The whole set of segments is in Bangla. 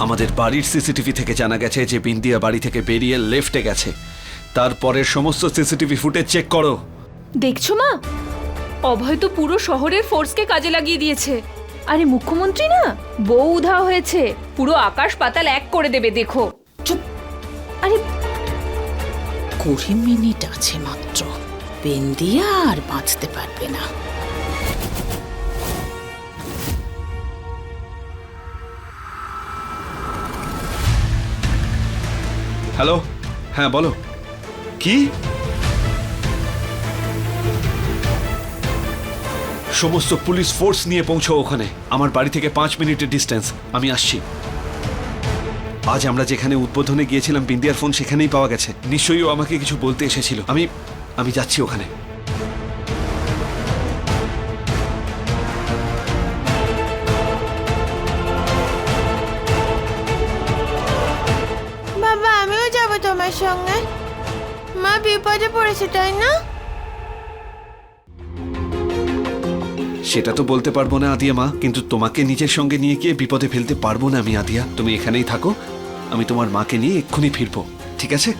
আমাদের বাড়ির সিসিটিভি থেকে জানা গেছে যে বিন্দিয়া বাড়ি থেকে বেরিয়ে লেফটে গেছে। তারপরের সমস্ত সিসিটিভি ফুটেজ চেক করো। দেখছ মা? অভয় তো পুরো শহরের ফোর্সকে কাজে লাগিয়ে দিয়েছে। আরে মুখ্যমন্ত্রী না বউ উধা হয়েছে। পুরো আকাশ পাতাল এক করে দেবে দেখো। চুপ। আরে কুড়ি মিনিট আছে মাত্র। বেন্দিয়া আর বাঁচতে পারবে না। হ্যালো হ্যাঁ বলো। কি? সমস্ত পুলিশ ফোর্স নিয়ে পৌঁছো ওখানে। আমার বাড়ি থেকে পাঁচ মিনিটের ডিস্টেন্স। আমি আসছি। আজ আমরা যেখানে উদ্বোধনে গিয়েছিলাম বিন্দিয়ার ফোন, সেখানেই পাওয়া গেছে। নিশ্চয়ই ও আমাকে কিছু বলতে এসেছিল। আমি আমি যাচ্ছি ওখানে। তোমার সঙ্গে? মা বিপদে পড়েছে, তাই না? সেটা তো বলতে পারব না, আদিয়া মা, কিন্তু তোমাকে নিজের সঙ্গে নিয়ে গিয়ে বিপদে ফেলতে পারব না আমি, আদিয়া। তুমি এখানেই থাকো, আমি তোমার মাকে নিয়ে এক্ষুনি ফিরবো, ঠিক আছে?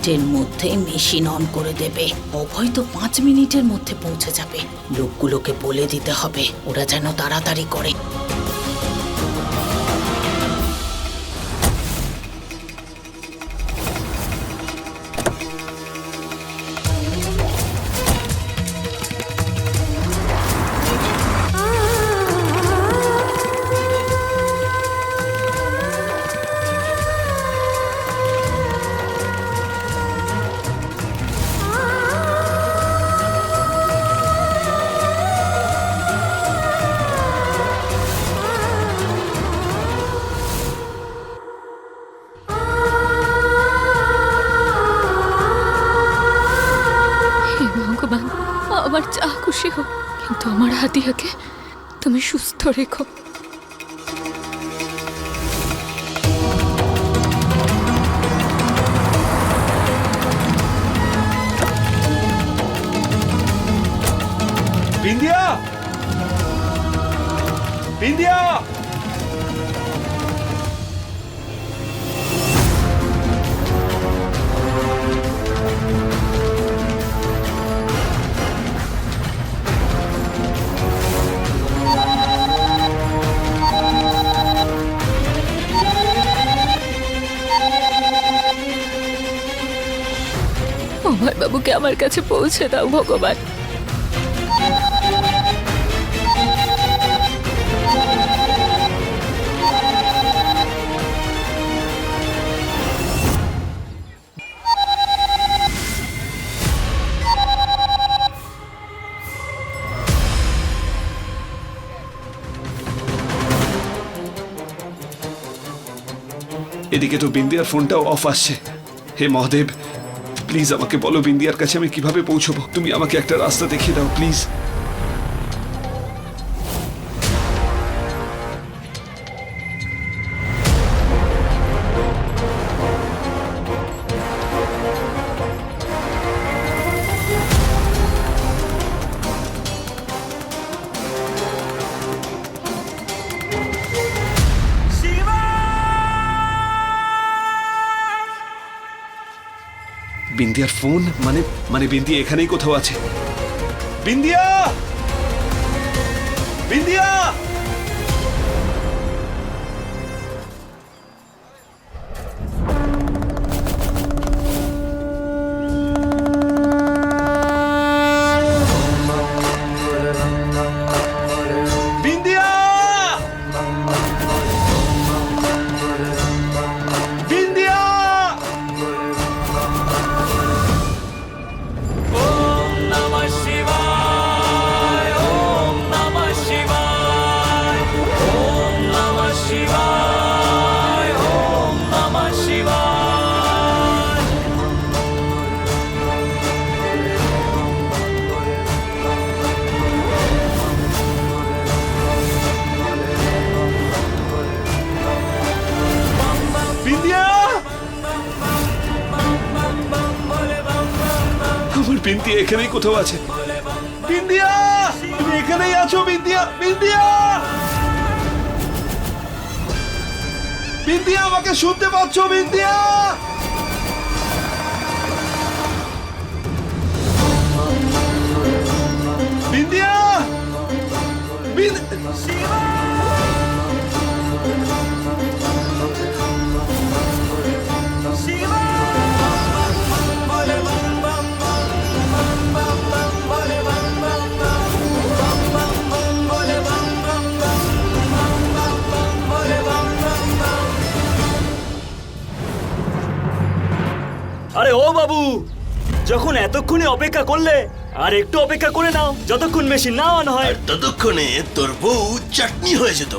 মিনিটের মধ্যে মেশিন অন করে দেবে। অভয় তো পাঁচ মিনিটের মধ্যে পৌঁছে যাবে। লোকগুলোকে বলে দিতে হবে, ওরা যেন তাড়াতাড়ি করে। বিন্দিয়া বিন্দিয়া অভয় বাবুকে আমার কাছে পৌঁছে দাও ভগবান এদিকে তো বিন্দিয়ার ফোনটাও অফ আসছে। হে মহাদেব প্লিজ আমাকে বলো বিন্দিয়ার কাছে আমি কীভাবে পৌঁছবো? তুমি আমাকে একটা রাস্তা দেখিয়ে দাও প্লিজ বিন্দিয়ার ফোন? মানে মানে বিন্দি এখানেই কোথাও আছে। বিন্দিয়া! বিন্দিয়া! কোথাও আছে? বিন্দিয়া! তুমি এখানেই আছো, বিন্দিয়া! বিন্দিয়া! বিন্দিয়া, আমাকে শুনতে পাচ্ছ, বিন্দিয়া! বিন্দিয়া! বিন- আরে ও বাবু যখন এতক্ষণে অপেক্ষা করলে আর একটু অপেক্ষা করে নাও যতক্ষণ মেশিন না অন হয় আর ততক্ষণে তোর বউ চাটনি হয়ে যেত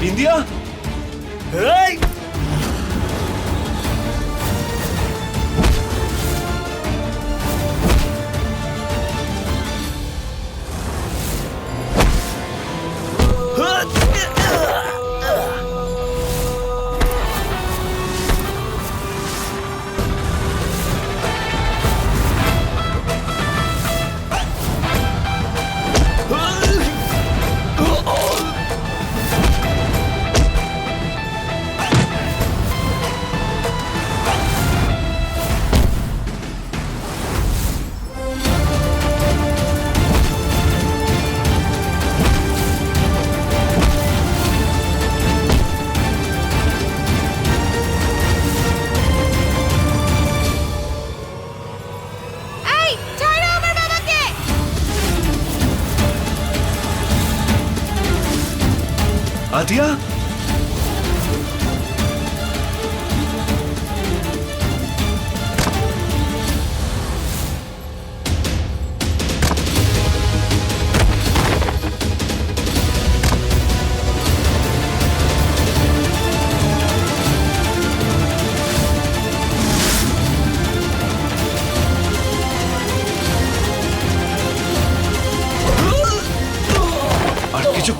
বিন্দিয়া এই!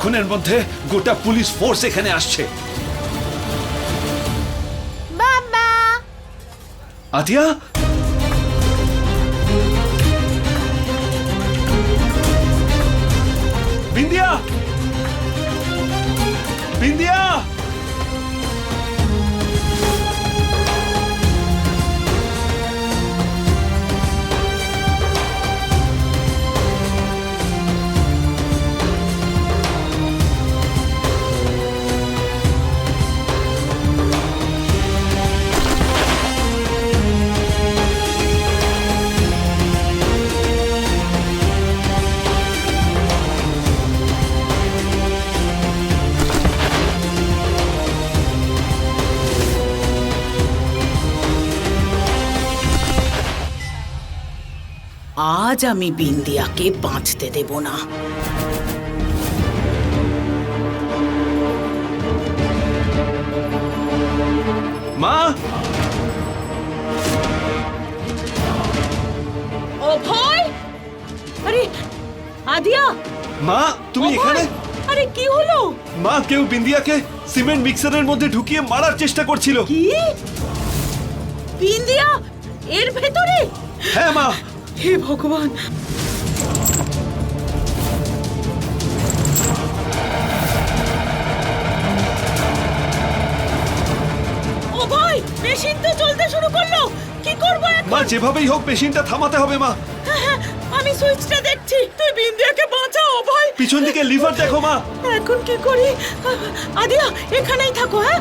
কিছুক্ষণের মধ্যে গোটা পুলিশ ফোর্স এখানে আসছে। বাবা! আদিয়া বিন্দিয়া? বিন্দিয়া? আজ আমি বিন্দিয়াকে বাঁচতে দেব না। মা! অভয় আরে আদিয়া! মা তুমি এখানে? আরে কি হলো? মা কেউ বিন্দিয়াকে সিমেন্ট মিক্সারের মধ্যে ঢুকিয়ে মারার চেষ্টা করছিল। কি? বিন্দিয়া এর ভেতরে? হ্যাঁ মা। হে ভগবান। মেশিন তো চলতে শুরু করল। কি করব মা যেভাবেই হোক মেশিনটা থামাতে হবে মা। আমি সুইচটা দেখছি। তুই বিন্দিয়াকে বাঁচা অভয় পিছন দিকে লিভার দেখো মা। এখন কি করি? আদিয়া এখানেই থাকো হ্যাঁ?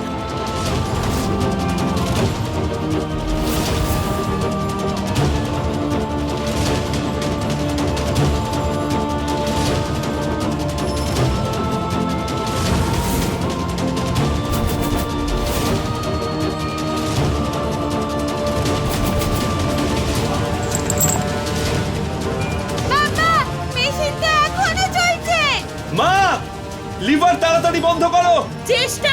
তাড়াতাড়ি বন্ধ করো। চেষ্টা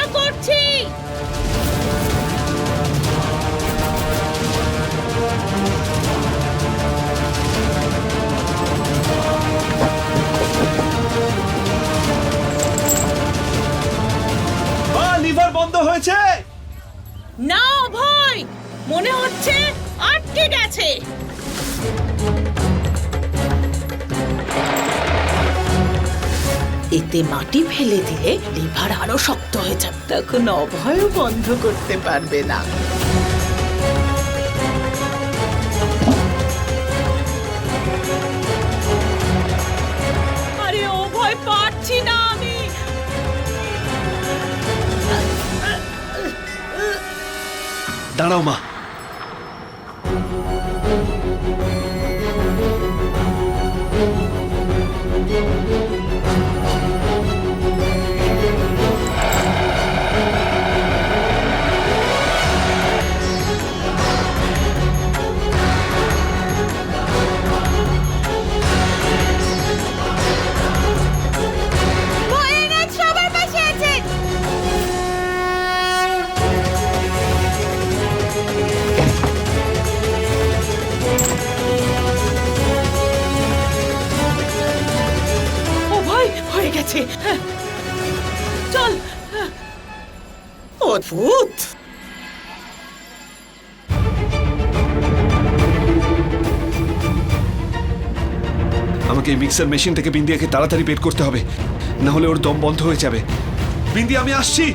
মাটি ফেলে দিলে লিভার আরও শক্ত হয়ে যাবে। তখন অভয়ও বন্ধ করতে পারবে না। আরে অভয় পারছি না আমি। দাঁড়াও মা হ্যাঁ। চল। অদ্ভুত। আমাকে মিক্সার মেশিন থেকে বিন্দিয়াকে তাড়াতাড়ি বের করতে হবে। না হলে ওর দম বন্ধ হয়ে যাবে। বিন্দি আমি আসছি।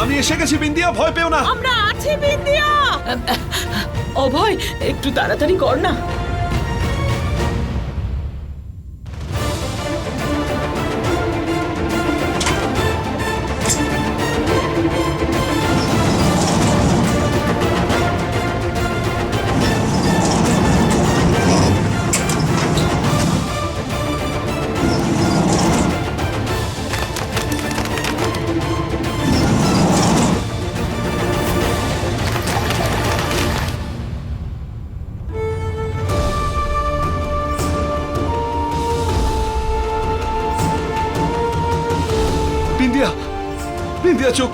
আমি এসে গেছি বিন্দিয়া ভয় পেও না। আমরা আছি বিন্দিয়া। অভয় একটু তাড়াতাড়ি কর না।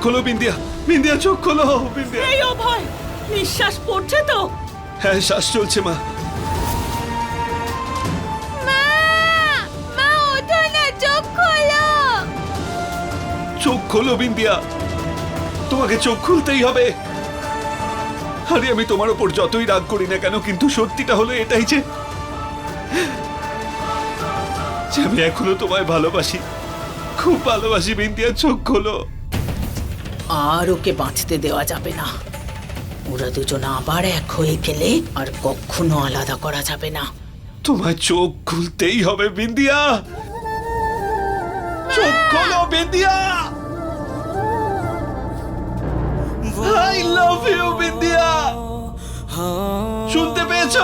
খোলো বিন্দিয়া। বিন্দিয়া চোখ খোলো বিন্দিয়া। এই অভয় নিঃশ্বাস পড়ছে তো? হ্যাঁ শ্বাস চলছে মা। চোখ খোলো বিন্দিয়া। তোমাকে চোখ খুলতেই হবে। আরে আমি তোমার ওপর যতই রাগ করি না কেন কিন্তু সত্যিটা হলো এটাই যে যে আমি এখনও তোমায় ভালোবাসি। খুব ভালোবাসি বিন্দিয়া চোখ খোলো। আর ওকে বাঁচতে দেওয়া যাবে না। ওরা দুজন আবার এক হয়ে গেলে আর কখনো আলাদা করা যাবে না। তোমার চোখ খুলতেই হবে, বিন্দিয়া। চোখ খোলো, Bindiya. I love you Bindiya. শুনতে পেয়েছ?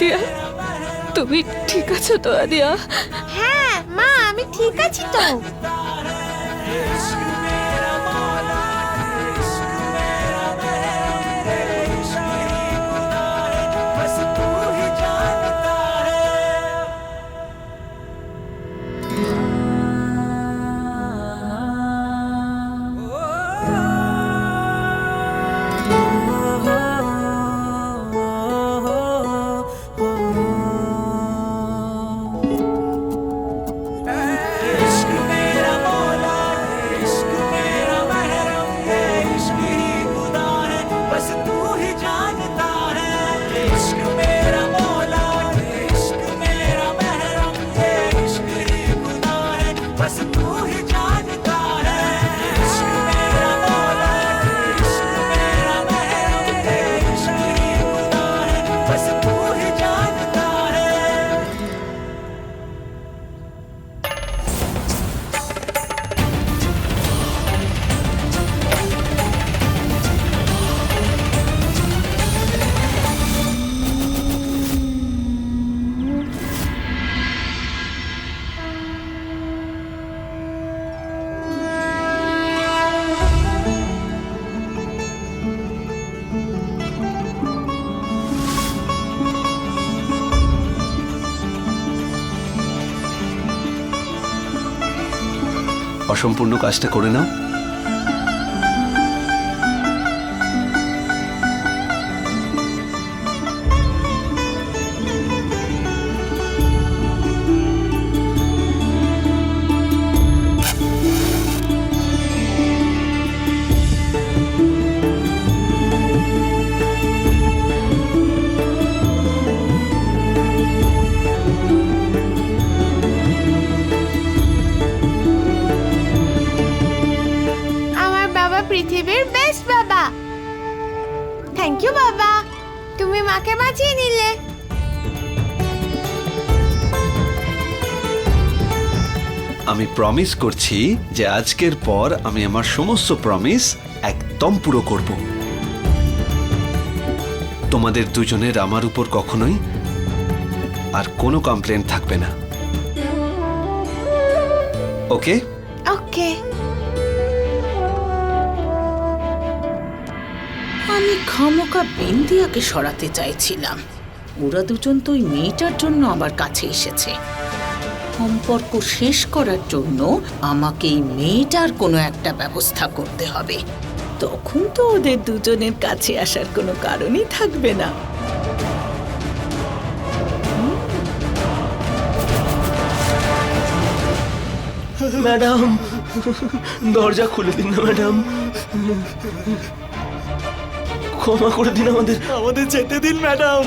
আদিয়া। তুমি ঠিক আছো তো আদিয়া? হ্যাঁ মা আমি ঠিক আছি তো। অসম্পূর্ণ কাজটা করে নাও। প্রমিস করছি যে আজকের পর আমি আমার সমস্ত প্রমিস একদম পুরো করব। তোমাদের দুজনের আমার উপর কখনোই আর কোনো কমপ্লেন থাকবে না। ওকে ওকে আমি খামোকা বিন্দিয়াকে সরাতে চাইছিলাম। ওরা দুজন তো ওই মেয়েটার জন্য আমার কাছে এসেছে। সম্পর্ক শেষ করার জন্য আমাকে এই মেয়েটার কোনো একটা ব্যবস্থা করতে হবে। তখন তো ওদের দুজনের কাছে আসার কোনো কারণই থাকবে না। ম্যাডাম, দরজা খুলে দিন না, ম্যাডাম। ক্ষমা করে দিন আমাদের আমাদের যেতে দিন, ম্যাডাম।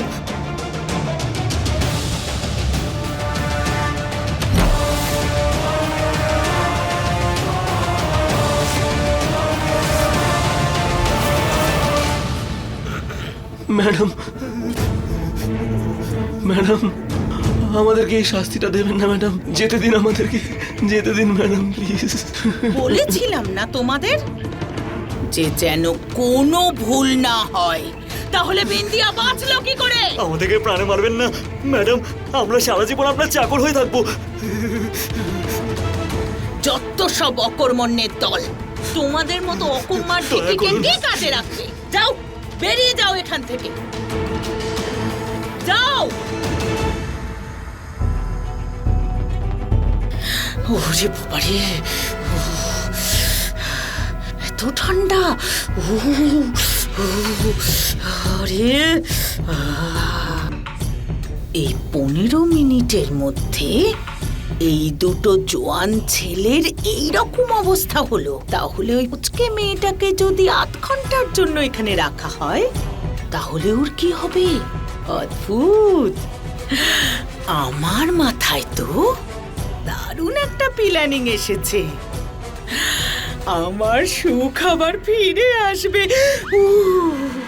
ম্যাডাম ম্যাডাম আমাদেরকে এই শাস্তিটা দেবেন না ম্যাডাম। যেতে দিন আমাদেরকে যেতে দিন ম্যাডাম প্লিজ। বলেছিলাম না তোমাদের? যে যেন কোনো ভুল না হয়। তাহলে বিন্দিয়া বাঁচলো কি করে? আমাদেরকে প্রাণে মারবেন না ম্যাডাম। আমরা সারা জীবন আপনার চাকর হয়ে থাকব। যত সব অকর্মণ্যের দল তোমাদের মতো অকুমার দিদিকে। কে কাজে রাখবে? যাও। বেরিয়ে যাও এখান থেকে। যাও! ওরে বাবারে এত ঠান্ডা। আরে। এই পনেরো মিনিটের মধ্যে এই দুটো জোয়ান ছেলের এই রকম অবস্থা হলো। তাহলে ওই পুচকে মেয়েটাকে যদি আধ ঘণ্টার জন্য এখানে রাখা হয়, তাহলে ওর কি হবে? অদ্ভুত! আমার মাথায় তো দারুণ একটা প্ল্যানিং এসেছে। আমার সুখ আবার ফিরে আসবে। উহ!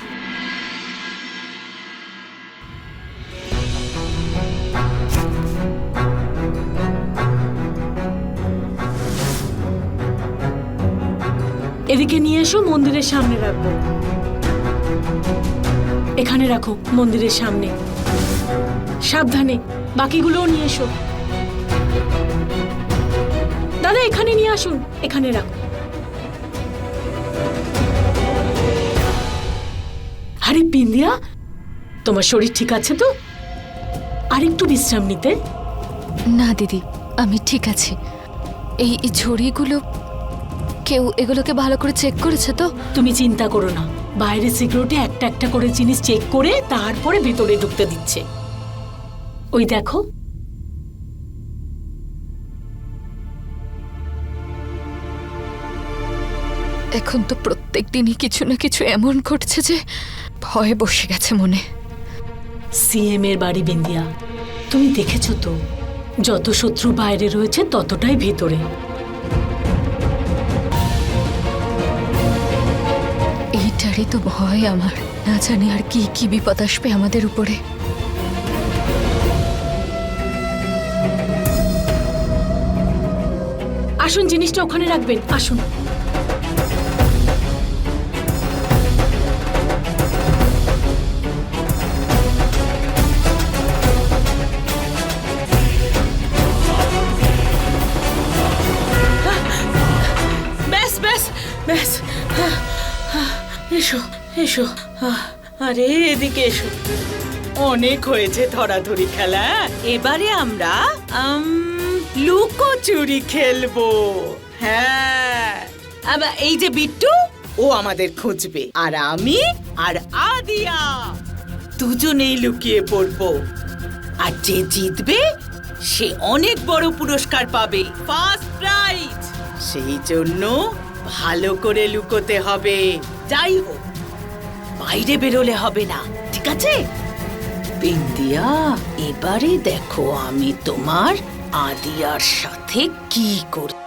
এদিকে নিয়ে এসো, মন্দিরের সামনে রাখব। এখানে রাখো, মন্দিরের সামনে। সাবধানে, বাকিগুলোও নিয়ে এসো। দাদা, এখানে নিয়ে আসুন, এখানে রাখো। আরে বিন্দিয়া তোমার শরীর ঠিক আছে তো? আর একটু বিশ্রাম নিতে। না, দিদি, আমি ঠিক আছি। এই ঝুড়িগুলো কেউ এগুলোকে ভালো করে চেক করেছে তো? তুমি চিন্তা করো না। বাইরে সিকিউরিটি একটা একটা করে জিনিস চেক করে তারপরে ভেতরে ঢুকতে দিচ্ছে। ওই দেখো। এখন তো প্রত্যেক দিনই কিছু না কিছু এমন ঘটছে যে ভয়ে বসে গেছে মনে। সিএম এর বাড়ি বিন্দিয়া তুমি দেখেছ তো? যত শত্রু বাইরে রয়েছে ততটাই ভেতরে। এইটারই তো ভয় আমার। না জানি আর কি কি বিপদ আসবে আমাদের উপরে। আসুন, জিনিসটা ওখানে রাখবেন। আসুন। এসো। আরে এদিকে এসো। অনেক হয়েছে ধরাধরি খেলা। এবারে আমরা আম, লুকোচুরি খেলব। হ্যাঁ। এই যে বিট্টু ও আমাদের খুঁজবে। আর আমি আর আদিয়া। দুজনেই লুকিয়ে পড়ব। আর যে জিতবে সে অনেক বড় পুরস্কার পাবে। First prize. সেই জন্য ভালো করে লুকোতে হবে। যাই হোক। বাইরে বেরোলে হবে না, ঠিক আছে? বিন্দিয়া, এবারে দেখো আমি তোমার আদিয়ার সাথে কি করি